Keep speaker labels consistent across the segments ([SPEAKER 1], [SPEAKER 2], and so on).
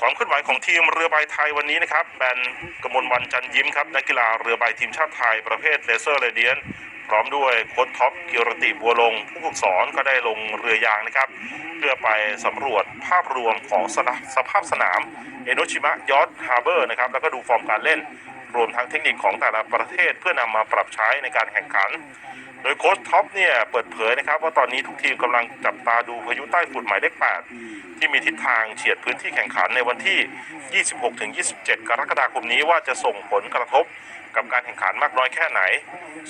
[SPEAKER 1] ความเคลื่อนไหวของทีมเรือใบไทยวันนี้นะครับแบนกมลวันจันยิ้มครับนักกีฬาเรือใบทีมชาติไทยประเภทเลเซอร์เรเดียนพร้อมด้วยโค้ชท็อปกิรติบัวลง ผู้ฝึกสอนก็ได้ลงเรือยางนะครับ เพื่อไปสำรวจภาพรวมของสนสภาพสนาม เอโนชิมะยอ t ฮาร์เบอร์นะครับแล้วก็ดูฟอร์มการเล่น รวมทั้งเทคนิคของแต่ละประเทศเพื่อนำมาปรับใช้ในการแข่งขัน ดยโค้ชท็อปเนี่ยเปิดเผยนะครับว่าตอนนี้ทุกทีมกำลังจับตาดูพายุใต้ฝุ่นหมายเลข8ที่มีทิศทางเฉียดพื้นที่แข่งขันในวันที่ 26-27 กรกฎาคมนี้ว่าจะส่งผลกระทบกับการแข่งขันมากน้อยแค่ไหน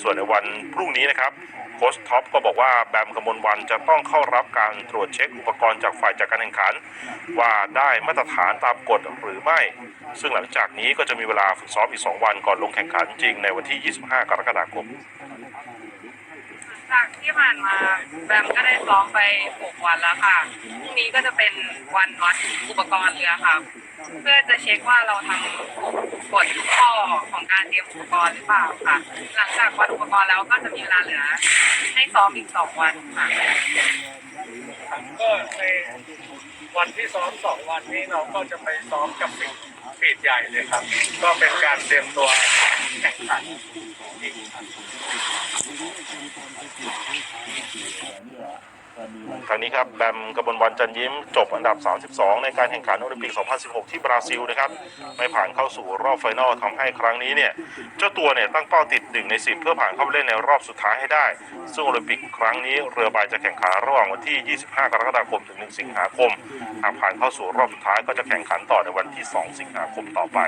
[SPEAKER 1] ส่วนในวันพรุ่งนี้นะครับโค้ชท็อปก็บอกว่าแบมกมลวันจะต้องเข้ารับการตรวจเช็คอุปกรณ์จากฝ่ายจัดการแข่งขัน ว่าได้มาตรฐานตามกฎหรือไม่ ซึ่งหลังจากนี้ก็จะมีเวลาฝึกซ้อมอีก 2 วันก่อนลงแข่งขันจริงในวันที่ 25 กรกฎาคม
[SPEAKER 2] จากที่ผ่านมาแบมก็ได้ซ้อมไป 6 วันแล้วค่ะ พรุ่งนี้ก็จะเป็นวันวัดอุปกรณ์เรือค่ะ เพื่อจะเช็คว่าเราทำกฎทุกข้อของการเตรียมอุปกรณ์หรือเปล่าค่ะ หลังจากวัดอุปกรณ์แล้วก็จะมีเวลาเหลือ ให้ซ้อมอีก 2 วันค่ะ
[SPEAKER 3] ก็ในวันที่ซ้อมสองวันนี้เราก็จะไปซ้อมกับปีปีดใหญ่เลยครับ ก็เป็นการเตรียมตัวแข่งขันอีก
[SPEAKER 1] ครั้งนี้ครับแบมกบลวันจันยิ้ม จบอันดับ 32 ในการแข่งขันโอลิมปิก 2016 ที่บราซิลนะครับ ไม่ผ่านเข้าสู่รอบไฟนอลทำให้ครั้งนี้เนี่ย เจ้าตัวเนี่ยตั้งเป้าติด 1 ใน 10 เพื่อผ่านเข้าไปเล่นในรอบสุดท้ายให้ได้ ซึ่งโอลิมปิกครั้งนี้เรือใบจะแข่งขันระหว่างวันที่ 25 กรกฎาคมถึง 1 สิงหาคม หากผ่านเข้าสู่รอบสุดท้ายก็จะแข่งขันต่อในวันที่ 2 สิงหาคมต่อไป